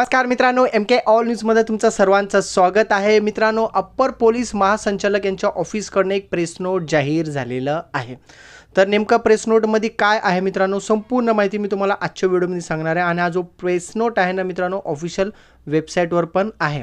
नमस्कार मित्रांनो एम के ऑल न्यूजमध्ये तुमचं सर्वांचं स्वागत आहे. मित्रांनो अप्पर पोलीस महासंचालक यांच्या ऑफिसकडनं एक प्रेस नोट जाहीर झालेलं आहे. तर नेमकं प्रेस नोटमध्ये काय आहे मित्रांनो संपूर्ण माहिती मी तुम्हाला आजच्या व्हिडिओमध्ये सांगणार आहे. आणि हा जो प्रेस नोट आहे ना मित्रांनो ऑफिशियल वेबसाईटवर पण आहे.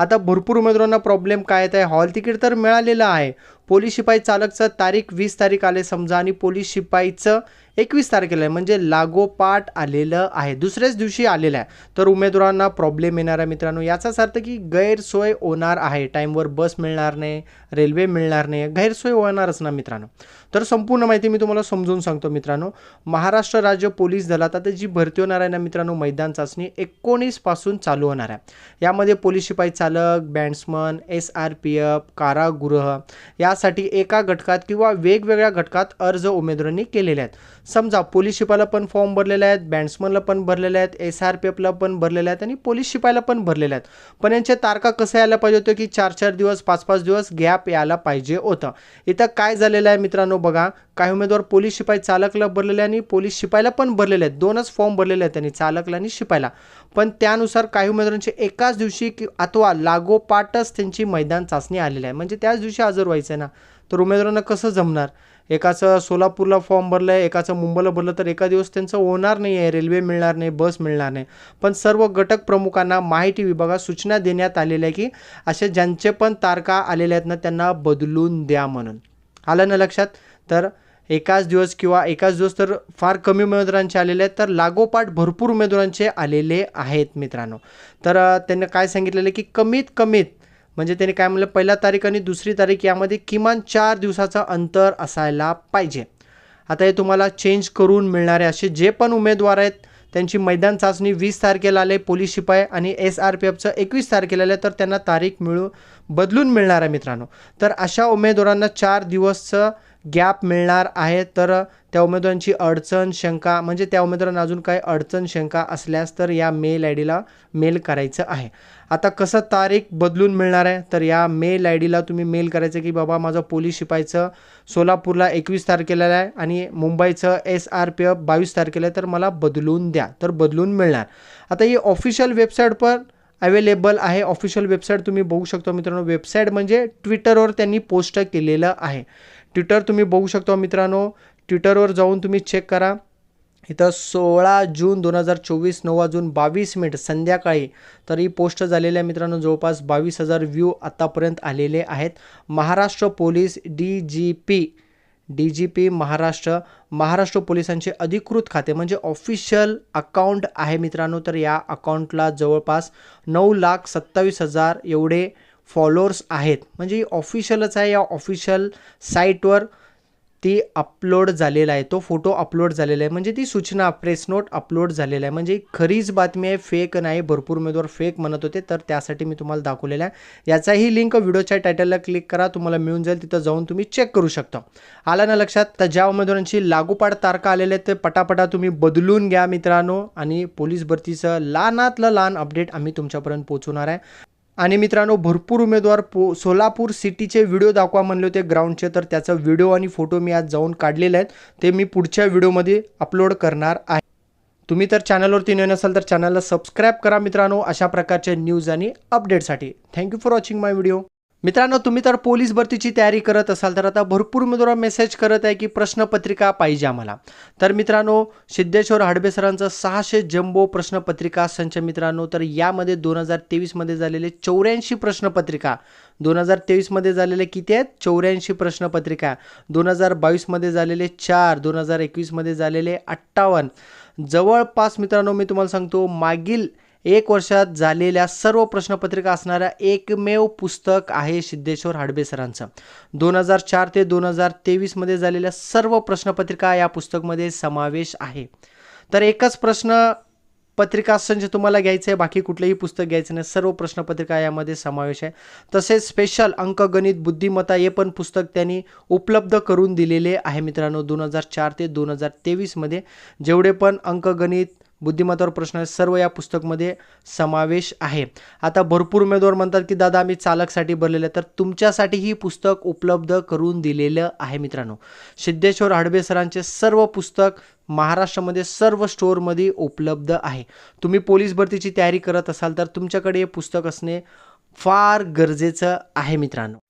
आता भरपूर उमेदवारांना प्रॉब्लेम काय येत आहे हॉल तिकीट तर मिळालेलं आहे. पोलीस शिपाई चालकचं तारीख वीस तारीख आले समजा. आणि पोलीस शिपाईचं एकवीस तारखेला आहे. म्हणजे लागोपाठ आलेलं आहे. दुसऱ्याच दिवशी आलेलं आहे. तर उमेदवारांना प्रॉब्लेम येणार आहे मित्रांनो याचाच अर्थ की गैरसोय होणार आहे. टाईमवर बस मिळणार नाही रेल्वे मिळणार नाही. गैरसोय होणारच ना मित्रांनो. तर संपूर्ण माहिती मी तुम्हाला समजून सांगतो मित्रांनो. महाराष्ट्र राज्य पोलीस दलात आता जी भरती होणार आहे ना मित्रांनो मैदान चाचणी एकोणीसपासून चालू होणार आहे. यामध्ये पोलीस शिपाई चालक bandsman S R P F कारागृह यासाठी एका घटकात किंवा वेगवेगळ्या घटकात अर्ज उमेदवारांनी केलेले आहेत. समजा पोलीस शिपायला पण फॉर्म भरलेले आहेत बँड्समनला पण भरलेले आहेत एस आर पी एफला पण भरलेले आहेत आणि पोलीस शिपायला पण भरलेले आहेत. पण यांच्या तारखा कसं यायला पाहिजे होतं की चार चार दिवस पाच पाच दिवस गॅप यायला पाहिजे होतं? इथं काय झालेलं आहे मित्रांनो बघा. काही उमेदवार पोलीस शिपाई चालकला भरलेले आणि पोलीस शिपायला पण भरलेले आहेत. दोनच फॉर्म भरलेले आहेत त्यांनी चालकला आणि शिपायला पण त्यानुसार काही उमेदवारांचे एकाच दिवशी कि अथवा लागोपाठच त्यांची मैदान चाचणी आलेली आहे. म्हणजे त्याच दिवशी हजर व्हायचं आहे ना. तर उमेदवारांना कसं जमणार? एकाचं सोलापूरला फॉर्म भरलं आहे एकाचं मुंबईला भरलं तर एका दिवस त्यांचं होणार नाही आहे रेल्वे मिळणार नाही बस मिळणार नाही. पण सर्व घटक प्रमुखांना माहिती विभागात सूचना देण्यात आलेल्या आहे की असे ज्यांचे पण तारखा आलेल्या आहेत ना त्यांना बदलून द्या म्हणून. आलं ना लक्षात? तर एकाच दिवस किंवा एकाच दिवस तर फार कमी उमेदवारांचे आलेले आहेत तर लागोपाठ भरपूर उमेदवारांचे आलेले आहेत मित्रांनो. तर त्यांनी काय सांगितलेलं आहे की कमीत कमीत म्हणजे त्यांनी काय म्हणलं पहिला तारीख आणि दुसरी तारीख यामध्ये किमान चार दिवसाचं अंतर असायला पाहिजे. आता हे तुम्हाला चेंज करून मिळणारे असे जे पण उमेदवार आहेत त्यांची मैदान चाचणी वीस तारखेला आले पोलीस शिपाई आणि एस आर पी एफचं एकवीस तारखेला आले तर त्यांना तारीख मिळू बदलून मिळणार आहे मित्रांनो. तर अशा उमेदवारांना चार दिवसचं गॅप मिळणार आहे तर त्या उमेदवारांची अडचण शंका म्हणजे त्या उमेदवारांना अजून काही अडचण शंका असल्यास तर या मेल आय डीला मेल करायचं आहे. आता कसं तारीख बदलून मिळणार आहे तर या मेल आय डीला तुम्ही मेल करायचं की बाबा माझं पोलीस शिपाईचं सोलापूरला एकवीस तारखेला आहे आणि मुंबईचं एस आर पी एफ बावीस तारखेला आहे तर मला बदलून द्या तर बदलून मिळणार. आता ही ऑफिशियल वेबसाईट पण अवेलेबल आहे ऑफिशियल वेबसाईट तुम्ही बघू शकता मित्रांनो वेबसाईट म्हणजे ट्विटरवर त्यांनी पोस्ट केलेलं आहे. ट्विटर तुम्ही बघू शकता मित्रांनो. ट्विटरवर जाऊन तुम्ही चेक करा. इथं सोळा जून दोन हजार चोवीस नऊ वाजून बावीस मिनिट संध्याकाळी तर ही पोस्ट झालेली आहे मित्रांनो जवळपास बावीस हजार व्ह्यू आत्तापर्यंत आलेले आहेत. Maharashtra police D G P D G P Maharashtra Maharashtra पोलिसांचे अधिकृत खाते म्हणजे ऑफिशियल अकाउंट आहे मित्रांनो. तर या अकाउंटला जवळपास नऊ लाख सत्तावीस हजार एवढे फॉलोअर्स आहेत. म्हणजे ऑफिशियलच आहे. या ऑफिशियल साईटवर ती अपलोड झालेला आहे. तो फोटो अपलोड झालेला आहे. म्हणजे ती सूचना प्रेस नोट अपलोड झालेला आहे. म्हणजे खरीच बातमी आहे. फेक नाही. भरपूर उमेदवार फेक म्हणत होते. तर त्यासाठी मी तुम्हाला दाखवलेला आहे. याचाही लिंक व्हिडिओच्या टायटलला क्लिक करा. तुम्हाला मिळून जाईल. तिथं जाऊन तुम्ही चेक करू शकता. आला ना लक्षात? तर ज्या उमेदवारांची लागोपाठ तारखा आलेल्या आहेत ते पटापटा तुम्ही बदलून घ्या मित्रांनो. आणि पोलीस भरतीचं लहानातलं लहान अपडेट आम्ही तुमच्यापर्यंत पोहोचवणार आहे. आणि मित्रांनो भरपूर उमेदवार पो सोलापूर सिटीचे व्हिडिओ दाखवा म्हणले होते ग्राउंडचे तर त्याचा व्हिडिओ आणि फोटो मी आज जाऊन काढलेले आहेत. ते मी पुढच्या व्हिडिओमध्ये अपलोड करणार आहे. तुम्ही तर चॅनलवरती नवीन असाल तर चॅनलला सबस्क्राईब करा मित्रांनो. अशा प्रकारच्या न्यूज आणि अपडेटसाठी. Thank you for watching my video मित्रांनो तुम्ही तर पोलीस भरतीची तयारी करत असाल तर आता भरपूर उमेदवार मेसेज करत आहे की प्रश्नपत्रिका पाहिजे आम्हाला. तर मित्रांनो सिद्धेश्वर हडबे सरांचं सहाशे जम्बो प्रश्नपत्रिका संच मित्रांनो तर यामध्ये दोन हजार तेवीसमध्ये झालेले चौऱ्याऐंशी प्रश्नपत्रिका. दोन हजार तेवीसमध्ये झालेले किती आहेत? चौऱ्याऐंशी प्रश्नपत्रिका. दोन हजार बावीसमध्ये झालेले चार दोन हजार एकवीसमध्ये झालेले अठ्ठावन्न. जवळपास मित्रांनो मी तुम्हाला सांगतो मागील एक वर्षात झालेल्या सर्व प्रश्नपत्रिका असणाऱ्या एकमेव पुस्तक आहे सिद्धेश्वर हाडबे सरांचं. दोन हजार चार ते दोन हजार तेवीसमध्ये झालेल्या सर्व प्रश्नपत्रिका या पुस्तकमध्ये समावेश आहे. तर एकच प्रश्न पत्रिका संच तुम्हाला घ्यायचं आहे बाकी कुठलंही पुस्तक घ्यायचं नाही सर्व प्रश्नपत्रिका यामध्ये समावेश आहे. तसेच स्पेशल अंकगणित बुद्धिमत्ता हे पण पुस्तक त्यांनी उपलब्ध करून दिलेले आहे मित्रांनो दोन हजार चार ते दोन हजार तेवीसमध्ये जेवढे पण अंकगणित बुद्धिमत्तावर प्रश्न आहे सर्व या पुस्तकमध्ये समावेश आहे. आता भरपूर उमेदवार म्हणतात की दादा आम्ही चालकसाठी भरलेलं आहे. तर तुमच्यासाठी ही पुस्तक उपलब्ध करून दिलेलं आहे मित्रांनो. सिद्धेश्वर हडबे सरांचे सर्व पुस्तक महाराष्ट्रामध्ये सर्व स्टोअरमध्ये उपलब्ध आहे. तुम्ही पोलीस भरतीची तयारी करत असाल तर तुमच्याकडे हे पुस्तक असणे फार गरजेचं आहे मित्रांनो.